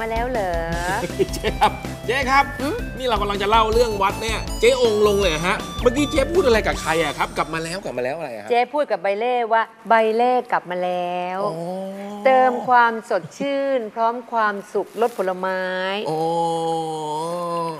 มาแล้วเหรอ เจ๊ครับ เจ๊ครับ นี่เรากำลังจะเล่าเรื่องวัดเนี่ย เจ๊องค์ลงเลยเหรอฮะ เมื่อกี้เจ๊พูดอะไรกับใครอะครับ กลับมาแล้วกลับมาแล้วอะไรอะฮะเจ๊พูดกับใบเล่ว่าใบเล่กลับมาแล้วโอ้เติมความสดชื่น พร้อมความสุขลดผลไม้โอ้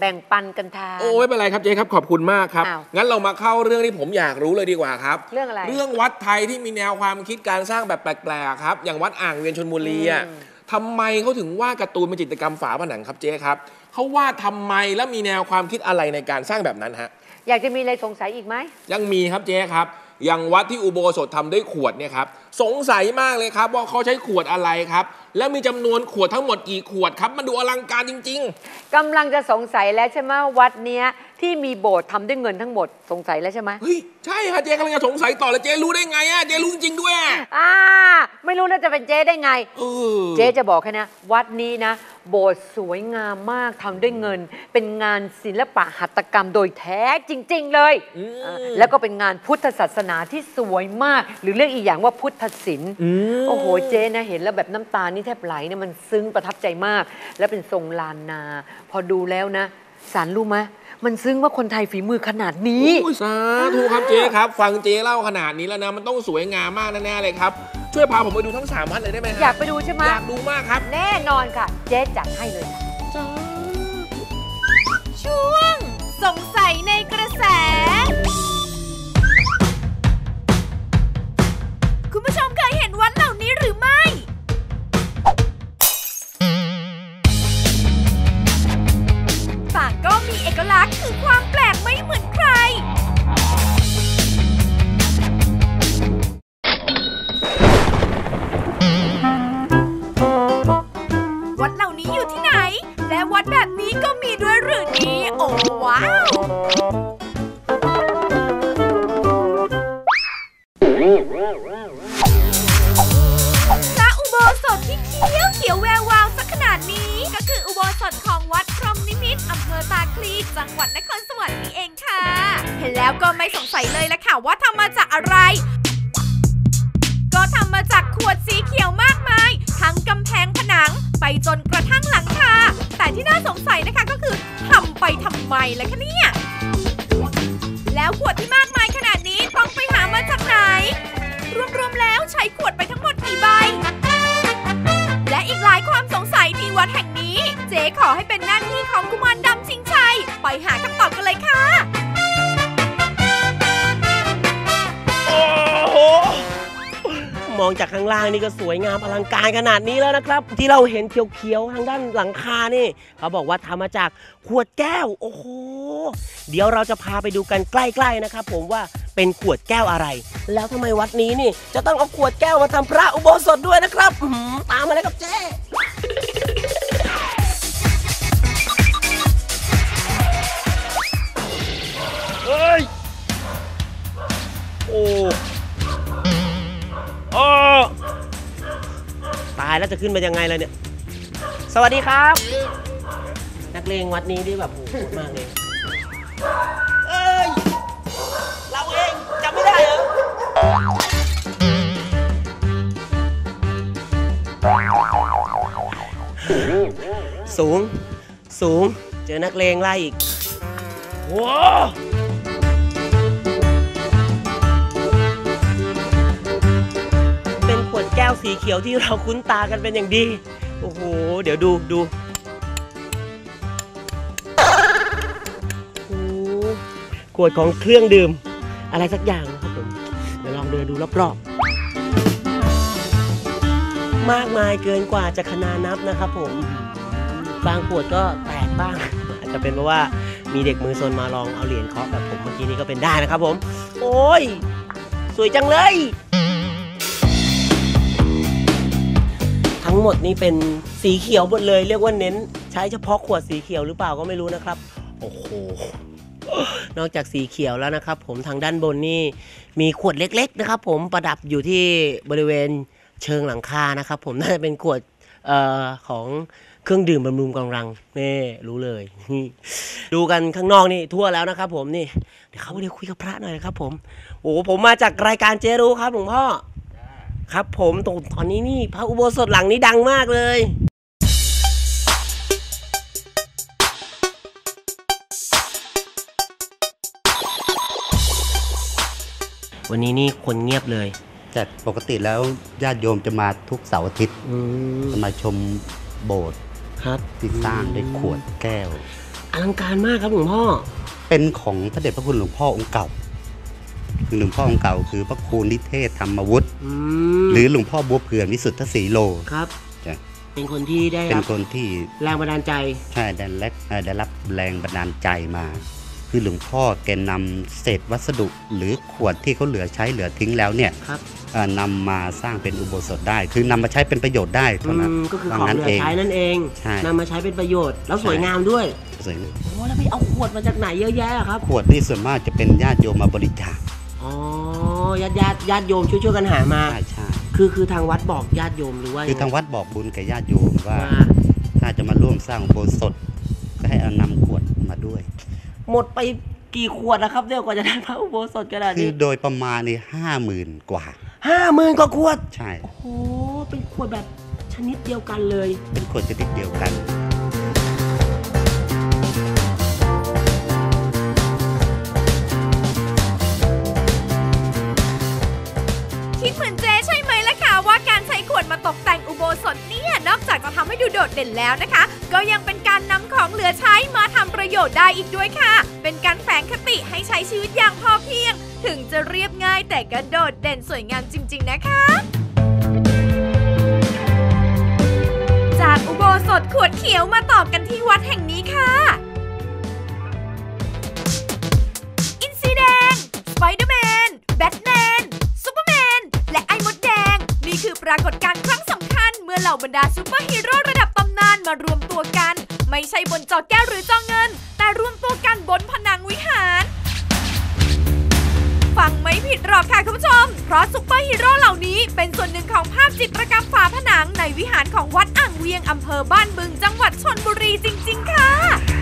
แบ่งปันกันทานโอ้ไม่เป็นไรครับเจ๊ครับขอบคุณมากครับอ้าวงั้นเรามาเข้าเรื่องที่ผมอยากรู้เลยดีกว่าครับ เรื่องอะไร เรื่องวัดไทยที่มีแนวความคิดการสร้างแบบแปลกๆครับ อย่างวัดอ่างเวียนชนบุรีอะอืม ทำไมเขาถึงวาดการ์ตูนเป็นจิตรกรรมฝาผนังครับเจ๊ครับเขาวาดทำไมและมีแนวความคิดอะไรในการสร้างแบบนั้นฮะอยากจะมีอะไรสงสัยอีกไหมยังมีครับเจ๊ครับอย่างวัดที่อุโบสถทำด้วยขวดเนี่ยครับ สงสัยมากเลยครับว่าเขาใช้ขวดอะไรครับ แล้วมีจำนวนขวดทั้งหมดกี่ขวดครับ มันดูอลังการจริง กำลังจะสงสัยแล้วใช่ไหมวัดเนี้ยที่มีโบสถ์ทำด้วยเงินทั้งหมดสงสัยแล้วใช่ไหมๆ เฮ้ย ใช่ครับเจ๊กำลังจะสงสัยต่อเลยเจ๊รู้ได้ไงอะเจ๊รู้จริงๆด้วยอะอ่า ไม่รู้น่าจะเป็นเจ๊ได้ไง เออเจ๊จะบอกแค่นะวัดนี้นะ โบสถ์สวยงามมากทำด้วยเงิน เป็นงานศิลปะหัตถกรรมโดยแท้จริง ๆ เลยอืมอ่าแล้วก็เป็นงานพุทธศาสนาที่สวยมาก หรือเรียกอีกอย่างว่าพุทธศิลป์มโอ้โหเจ๊นะเห็นแล้วแบบน้ำตานี่แทบไหลเนี่ยมันซึ้งประทับใจมาก แล้วเป็นทรงลานนา พอดูแล้วนะสารรู้ไหมมันซึ้งว่าคนไทยฝีมือขนาดนี้โอ้ยสาธุครับเจ๊ครับ ฟังเจ๊เล่าขนาดนี้แล้วนะ มันต้องสวยงามมากแน่ๆเลยครับ ช่วยพาผมไปดูทั้งสามวัดเลยได้ไหมฮะอยากไปดูใช่ไหมอยากดูมากครับ แน่นอนค่ะ เจ๊จัดให้เลยค่ะช่วง สงสัยในกระแส แล้วก็ไม่สงสัยเลยละค่ะว่าทำมาจากอะไร ก็ทำมาจากขวดสีเขียวมากมาย ทั้งกำแพงผนังไปจนกระทั่งหลังคา แต่ที่น่าสงสัยนะคะก็คือทำไปทำไมล่ะคะเนี่ย แล้วขวดที่มากมายขนาดนี้ต้องไปหามาจากไหน รวมๆแล้วใช้ขวดไปทั้งหมดกี่ใบ และอีกหลายความสงสัยที่วัดแห่งนี้ เจ๊ขอให้เป็นหน้าที่ของกุมารดำชิงชัย ไปหาคำตอบกันเลยค่ะ องจากข้างล่างนี่ก็สวยงามอลังการขนาดนี้แล้วนะครับ ที่เราเห็นเขียวๆทางด้านหลังคานี่ เขาบอกว่าทำมาจากขวดแก้ว โอ้โห เดี๋ยวเราจะพาไปดูกันใกล้ๆนะครับ ผมว่าเป็นขวดแก้วอะไร แล้วทำไมวัดนี้นี่ จะต้องเอาขวดแก้วมาทำพระอุโบสถด้วยนะครับตามมาเลยครับเจ๊ายแล้วจะขึ้นมายังไงเลยเนี่ย สวัสดีครับ นักเลงวัดนี้ที่แบบโหโหดมากเลย เอ้ย เราเองจำไม่ได้เหรอ สูง สูง เจอนักเลงไล่อีก ว้า วเป็นขวดแก้วสีเขียวที่เราคุ้นตากันเป็นอย่างดี โอ้โห เดี๋ยวดูดูโอ้โหขวดของเครื่องดื่ม อะไรสักอย่างนะครับผม เดี๋ยวลองเดินดูรอบๆ มากมายเกินกว่าจะขนานับนะครับผม บางขวดก็แตกบ้าง อาจจะเป็นเพราะว่ามีเด็กมือซนมาลองเอาเหรียญเคาะแบบผมเมื่อกี้นี้ก็เป็นได้นะครับผม โอ้ย สวยจังเลย ทั้งหมดนี้เป็นสีเขียวหมดเลย เรียกว่าเน้นใช้เฉพาะขวดสีเขียวหรือเปล่าก็ไม่รู้นะครับ โอ้โห นอกจากสีเขียวแล้วนะครับ ผมทางด้านบนนี่มีขวดเล็ก ๆ นะครับ ผมประดับอยู่ที่บริเวณเชิงหลังคานะครับ ผมน่าจะเป็นขวดออของเครื่องดื่มบำรุงกำลังนี่รู้เลย ดูกันข้างนอกนี่ทั่วแล้วนะครับ ผมนี่เดี๋ยวเขาไปเดี๋ยวคุยกับพระหน่อยนะครับ ผมโอ้ผมมาจากรายการเจรู้ครับหลวงพ่อ ครับผมตรงตอนนี้นี่พระอุโบสถหลังนี้ดังมากเลยวันนี้นี่คนเงียบเลย แต่ปกติแล้วญาติโยมจะมาทุกเสาร์อาทิตย์จมาชมโบสถ์ครับที่สร้างด้วยขวดแก้ว อลังการมากครับหลวงพ่อ เป็นของพระเดชพระคุณหลวงพ่อองค์เก่า คือหลวงพ่อองค์เก่าคือพระครูนิเทศธรรมวุฒิอืมหรือหลวงพ่อบัวเผื่อนวิสุทธศรีโลครับ จ้ะเป็นคนที่ได้เป็รันบคนที่แรงบันดาลใจ ใช่ได้แลเอ่อได้รับแรงบันดาลใจมา คือหลวงพ่อแกนำเศษวัสดุหรือขวดที่เขาเหลือใช้เหลือทิ้งแล้วเนี่ยครับ เอ่อนำมาสร้างเป็นอุโบสถได้ คือนำมาใช้เป็นประโยชน์ได้อืเท่านั้นมก็คือว่าของงั้นเหลือเองใช้นั่นเองใช่ นำมาใช้เป็นประโยชน์ แล้วสวยงามด้วยสวยงามโอ้แล้วไปเอาขวดมาจากไหนเยอะแยะอะครับ ขวดนี่ส่วนมากจะเป็นญาติโยมมาบริจาค อ๋อญาติญาติญาติโยมช่วยช่วยๆกันหามา ใช่ใช่คือคือทางวัดบอกญาติโยมหรือว่าคือทางวัดบอกบุญกับญาติโยมว่า ว่าถ้าจะมาร่วมสร้างอุโบสถก็ให้เอานำขวดมาด้วย หมดไปกี่ขวดนะครับเนี่ยกว่าจะได้พระอุโบสถขนาดคือนี้โดยประมาณนี่ห้าหมื่นกว่า ห้าหมื่นกว่าขวด ใช่ โอ้โหเป็นขวดแบบชนิดเดียวกันเลย เป็นขวดชนิดเดียวกัน คิดเหมือนเจใช่ไหมล่ะคะว่าการใช้ขวดมาตกแต่งอุโบสถเนี่ยนอกจากจะทำให้ดูโดดเด่นแล้วนะคะ ก็ยังเป็นการนำของเหลือใช้มาทำประโยชน์ได้อีกด้วยค่ะ เป็นการแฝงคติให้ใช้ชีวิตอย่างพอเพียง ถึงจะเรียบง่ายแต่ก็โดดเด่นสวยงามจริง ๆ นะคะจากอุโบสถขวดเขียวมาต่อกันที่วัดแห่งนี้ค่ะ ปรากฏการณ์ครั้งสำคัญ เมื่อเหล่าบรรดาซูเปอร์ฮีโร่ระดับตำนานมารวมตัวกัน ไม่ใช่บนจอแก้วหรือจอเงิน แต่รวมตัวกันบนผนังวิหาร ฟังไม่ผิดหรอกค่ะคุณผู้ชม เพราะซุปเปอร์ฮีโร่เหล่านี้เป็นส่วนหนึ่งของภาพจิตรกรรมฝาผนังในวิหารของวัดอ่างเวียงอำเภอบ้านบึงจังหวัดชนบุรีจริง ๆ ค่ะ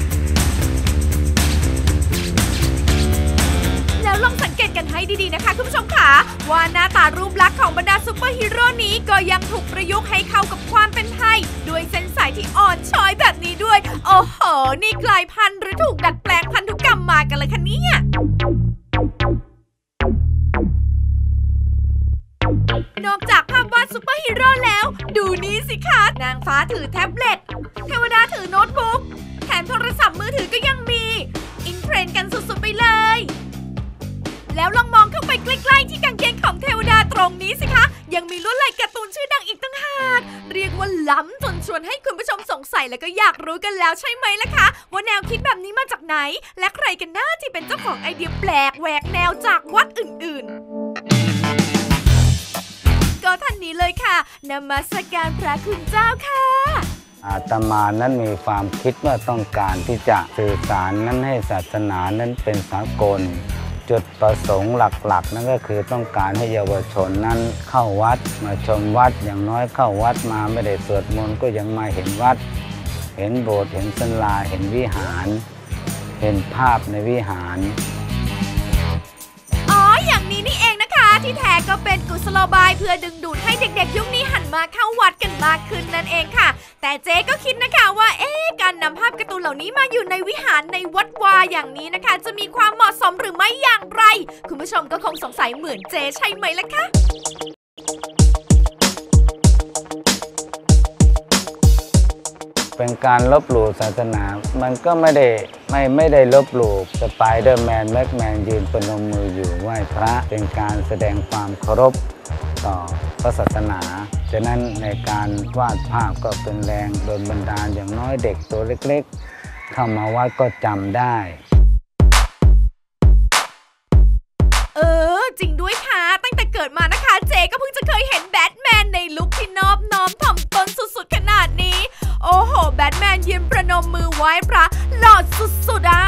แล้วลองสังเกตกันให้ดีๆนะคะคุณผู้ชมค่ะว่าหน้าตารูปลักษณ์ของบรรดาซุปเปอร์ฮีโร่นี้ก็ยังถูกประยุกต์ให้เข้ากับความเป็นไทย ด้วยเส้นสายที่อ่อนช้อยแบบนี้ด้วย โอ้โห นี่กลายพันธุ์หรือถูกดัดแปลงพันธุกรรมมากันเลยคะเนี่ยนอกจากภาพวาดซุปเปอร์ฮีโร่แล้ว ดูนี่สิคะ นางฟ้าถือแท็บเล็ต เทวดาถือโน้ตบุ๊ก แถมโทรศัพท์มือถือก็ยังมี อินเทรนด์กันสุดๆไปเลย แล้วลองมองเข้าไปใกล้ๆที่กางเกงของเทวดาตรงนี้สิคะ ยังมีลวดลายการ์ตูนชื่อดังอีกตั้งหาก เรียกว่าล้ำจนชวนให้คุณผู้ชมสงสัยและก็อยากรู้กันแล้วใช่ไหมล่ะคะ ว่าแนวคิดแบบนี้มาจากไหน และใครกันน่าที่เป็นเจ้าของไอเดียแปลกแหวกแนวจากวัดอื่น ๆก็ท่านนี้เลยค่ะนมัสการพระคุณเจ้าค่ะ อาตมานั้นมีความคิดว่าต้องการที่จะสื่อสารนั้นให้ศาสนานั้นเป็นสากล จุดประสงค์หลักๆ นั่นก็คือต้องการให้เยาวชนนั้นเข้าวัดมาชมวัดอย่างน้อยเข้าวัดมาไม่ได้สวดมนต์ก็ยังมาเห็นวัด เห็นโบสถ์เห็นศาลาเห็นวิหาร เห็นภาพในวิหาร ที่แท้ก็เป็นกุศโลบายเพื่อดึงดูดให้เด็กๆ ยุคนี้หันมาเข้าวัดกันมากขึ้นนั่นเองค่ะ แต่เจ๊ก็คิดนะคะว่าเอ๊ะการนำภาพการ์ตูนเหล่านี้มาอยู่ในวิหารในวัดวาอย่างนี้นะคะ จะมีความเหมาะสมหรือไม่อย่างไร คุณผู้ชมก็คงสงสัยเหมือนเจ๊ใช่ไหมล่ะคะ เป็นการลบหลู่ศาสนา มันก็ไม่ได้ไม่ไม่ได้ลบหลู่สไปเดอร์แมนแม็กแมนยืนประนมมืออยู่ไหว้พระ เป็นการแสดงความเคารพต่อพระศาสนา ฉะนั้นในการวาดภาพก็เป็นแรงโดนบันดาลอย่างน้อยเด็กตัวเล็กๆ เข้ามาวัดก็จำได้เออจริงด้วยค่ะ ตั้งแต่เกิดมานะคะ เจ๊ก็เพิ่งจะเคยเห็นแบทแมนในลุคที่นอบน้อมถ่อมตนสุดๆขนาดนี้ โอ้โห แบทแมนยืนประนมมือไหว้พระหล่อสุดๆอะ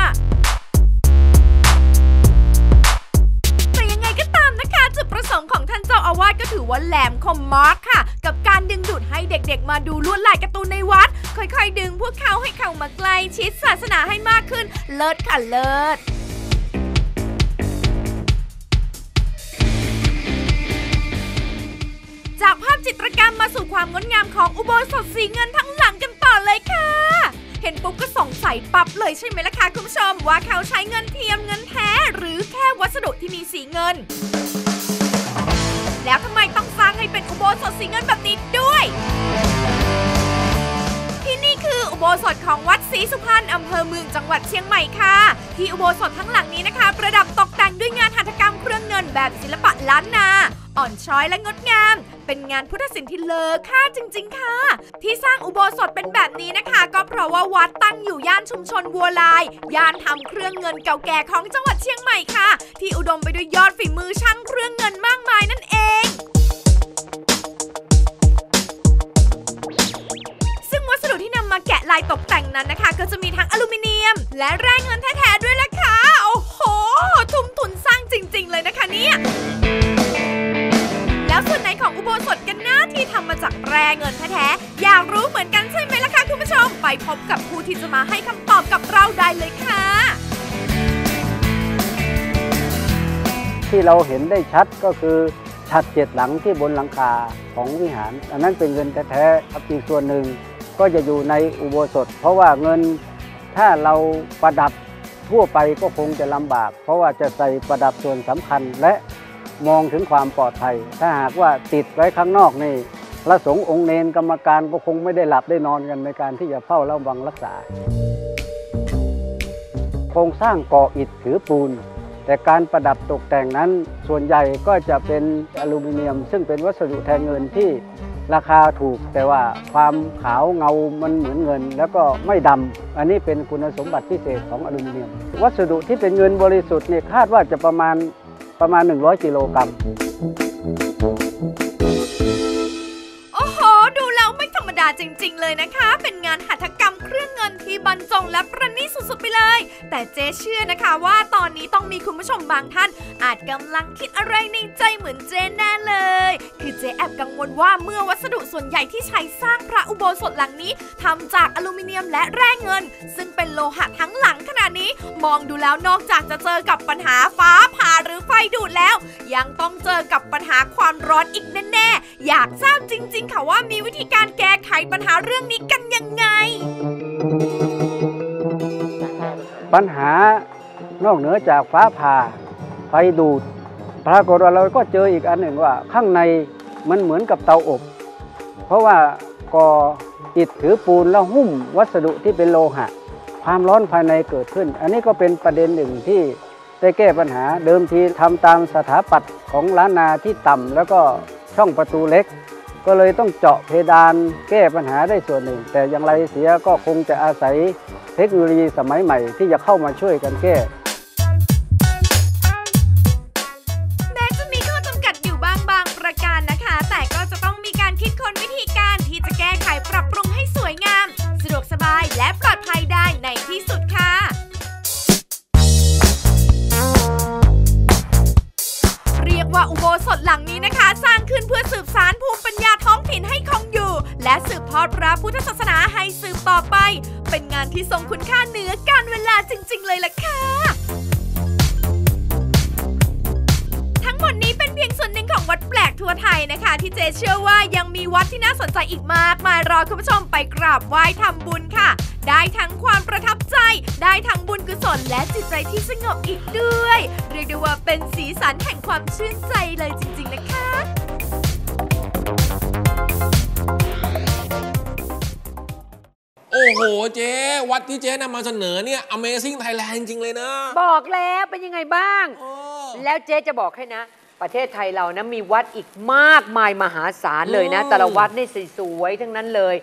แต่ยังไงก็ตามนะคะจุดประสงค์ของท่านเจ้าอาวาสก็ถือว่าแหลมคมมากค่ะ กับการดึงดูดให้เด็กๆ มาดูลวดลายการ์ตูนในวัด ค่อยๆ ดึงพวกเขาให้เข้ามาใกล้ชิดศาสนาให้มากขึ้น เลิศค่ะเลิศาสู่ความงดงามของอุโบสถสีเงินทั้งหลังกันต่อเลยค่ะ เห็นปุ๊บก็สงสัยปับเลยใช่ไหมล่ะคะคุณผู้ชม ว่าเขาใช้เงินเทียมเงินแท้ หรือแค่วัสดุที่มีสีเงิน แล้วทำไมต้องสร้างให้เป็นอุโบสถสีเงินแบบนี้ด้วยที่นี่คือุโบสถของวัดศรีสุพรรณอำเภอเมืองจังหวัดเชียงใหม่ค่ะ ที่อุโบสถทั้งหลังนี้นะคะ ประดับตกแต่งด้วยงานหัตถกรรมเครื่องเงินแบบศิลปะล้านนา อ่อนช้อยและงดงาม เป็นงานพุทธศิลป์ที่เลอค่าจริง ๆ ค่ะ ที่สร้างอุโบสถเป็นแบบนี้นะคะ ก็เพราะว่าวัดตั้งอยู่ย่านชุมชนวัวลาย ย่านทำเครื่องเงินเก่าแก่ของจังหวัดเชียงใหม่ค่ะ ที่อุดมไปด้วยยอดฝีมือช่างเครื่องเงินมากมายนั่นเองซึ่งวัสดุที่นำมาแกะลายตกแต่งนั้นนะคะ ก็จะมีทั้งอลูมิเนียม และแร่เงินแท้ๆ จะมาให้คำตอบกับเราได้เลยค่ะ ที่เราเห็นได้ชัดก็คือฉัดเจ็ดหลังที่บนหลังคาของวิหาร อันนั้นเป็นเงินแท้ๆครับอีกส่วนหนึ่งก็จะอยู่ในอุโบสถ เพราะว่าเงินถ้าเราประดับทั่วไปก็คงจะลำบาก เพราะว่าจะใส่ประดับส่วนสำคัญและมองถึงความปลอดภัย ถ้าหากว่าติดไว้ข้างนอกนี่ พระสงฆ์องค์เนนกรรมการก็คงไม่ได้หลับได้นอนกันในการที่จะเฝ้าระวังรักษา โครงสร้างก่ออิฐถือปูน แต่การประดับตกแต่งนั้นส่วนใหญ่ก็จะเป็นอลูมิเนียม ซึ่งเป็นวัสดุแทนเงินที่ราคาถูก แต่ว่าความขาวเงามันเหมือนเงิน แล้วก็ไม่ดำ อันนี้เป็นคุณสมบัติพิเศษของอลูมิเนียม วัสดุที่เป็นเงินบริสุทธิ์เนี่ยคาดว่าจะประมาณประมาณ 100 กิโลกรัม เลยนะคะ เป็นงานหัตถกรรมเครื่องเงินที่บรรจงและประณีตสุดๆไปเลย แต่เจ๊เชื่อนะคะว่าตอนนี้ต้องมีคุณผู้ชมบางท่าน อาจกำลังคิดอะไรในใจเหมือนเจ๊แน่เลย คือเจ๊แอบกังวลว่าเมื่อวัสดุส่วนใหญ่ที่ใช้สร้างพระอุโบสถหลังนี้ทำจากอลูมิเนียมและแร่เงิน ซึ่งเป็นโลหะทั้งหลังขนาดนี้ มองดูแล้วนอกจากจะเจอกับปัญหาฟ้าผ่าหรือไฟดูดแล้ว ยังต้องเจอกับปัญหาความร้อนอีกแน่ๆอยากทราบจริง ๆ ค่ะว่ามีวิธีการแก้ไขปัญหาเรื่องนี้กันยังไง ปัญหานอกเหนือจากฟ้าผ่าไฟดูดปรากฏว่าเราก็เจออีกอันหนึ่งว่า ข้างในมันเหมือนกับเตาอบ เพราะว่าก่ออิฐถือปูนแล้วหุ้มวัสดุที่เป็นโลหะ ความร้อนภายในเกิดขึ้น อันนี้ก็เป็นประเด็นหนึ่งที่ได้แก้ปัญหาเดิมทีทำตามสถาปัตย์ของล้านนาที่ต่ำแล้วก็ช่องประตูเล็ก ก็เลยต้องเจาะเพดานแก้ปัญหาได้ส่วนหนึ่ง แต่อย่างไรเสียก็คงจะอาศัยเทคโนโลยีสมัยใหม่ที่จะเข้ามาช่วยกันแก้ เป็นงานที่ทรงคุณค่าเหนือการเวลาจริง ๆ เลยล่ะค่ะ ทั้งหมดนี้เป็นเพียงส่วนหนึ่งของวัดแปลกทั่วไทยนะคะ ที่เจเชื่อว่ายังมีวัดที่น่าสนใจอีกมากมายรอคุณผู้ชมไปกราบไหว้ทำบุญค่ะ ได้ทั้งความประทับใจ ได้ทั้งบุญกุศลและจิตใจที่สงบอีกด้วย เรียกได้ว่าเป็นสีสันแห่งความชื่นใจเลยจริงๆนะคะ โอ้โหเจ๊วัดที่เจ๊นำมาเสนอเนี่ย Amazing Thailand จริงเลยนะ บอกแล้วเป็นยังไงบ้างโอ้แล้วเจ๊จะบอกให้นะ ประเทศไทยเรานะมีวัดอีกมากมายมหาศาลเลยนะอืมแต่ละวัดนี่สวยๆทั้งนั้นเลย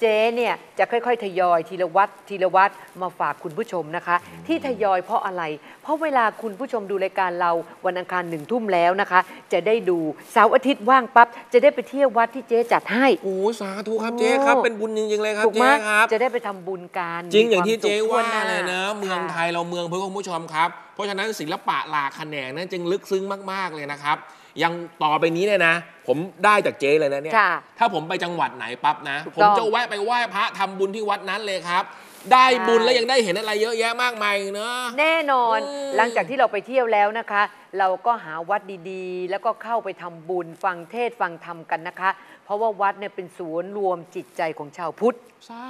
เจ๊เนี่ยจะค่อยๆ ทยอยทีละวัดทีละวัดมาฝากคุณผู้ชมนะคะ ที่ทยอยเพราะอะไร เพราะเวลาคุณผู้ชมดูรายการเราวันอังคารหนึ่งทุ่มแล้วนะคะ จะได้ดูเสาร์อาทิตย์ว่างปั๊บจะได้ไปเที่ยววัดที่เจ๊จัดให้ โอ้สาธุครับเจ๊ครับเป็นบุญจริงๆเลยครับถูกไหมเจ๊ครับ จะได้ไปทำบุญกันจริงอย่างมีที่คมเจ๊สุขว่าทั่หเลยนะ เมืองไทยเราเมืองเพื่อคุณผู้ชมครับ เพราะฉะนั้นศิลปะหลากแขนงนั้นจึงลึกซึ้งมากๆเลยนะครับ ยังต่อไปนี้เนี่ยนะ ผมได้จากเจ๊เลยนะเนี่ยค่ะ ถ้าผมไปจังหวัดไหนปั๊บนะ ถูกผมต้องจะแวะไปไหว้พระทำบุญที่วัดนั้นเลยครับ ได้บุญใช่แล้วยังได้เห็นอะไรเยอะแยะมากมายเนอะ แน่นอนอืมหลังจากที่เราไปเที่ยวแล้วนะคะ เราก็หาวัดดีๆ แล้วก็เข้าไปทำบุญฟังเทศน์ฟังธรรมกันนะคะ เพราะว่าวัดเนี่ยเป็นศูนย์รวมจิตใจของชาวพุทธ สา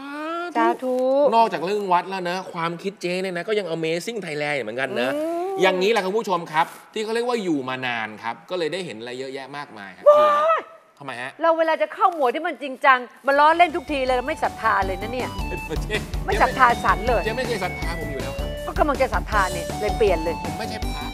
สาธุธุ นอกจากเรื่องวัดแล้วนะ ความคิดเจ๊เนี่ยนะ ก็ยัง Amazing Thailand เหมือนกันนะ อืม อย่างนี้แหละคุณผู้ชมครับ ที่เขาเรียกว่าอยู่มานานครับ ก็เลยได้เห็นอะไรเยอะแยะมากมายครับอยู่มาทำไมฮะเราเวลาจะเข้าหมวดที่มันจริงจังมันล้อเล่นทุกทีเลยเราไม่ศรัทธาเลยนะเนี่ย เจ๊ไม่ศรัทธาสันเลย เจ๊ไม่เคยศรัทธาผมอยู่แล้วครับก็กำลังจะศรัทธาเนี่ยเลยเปลี่ยนเลย ผมไม่ใช่พระ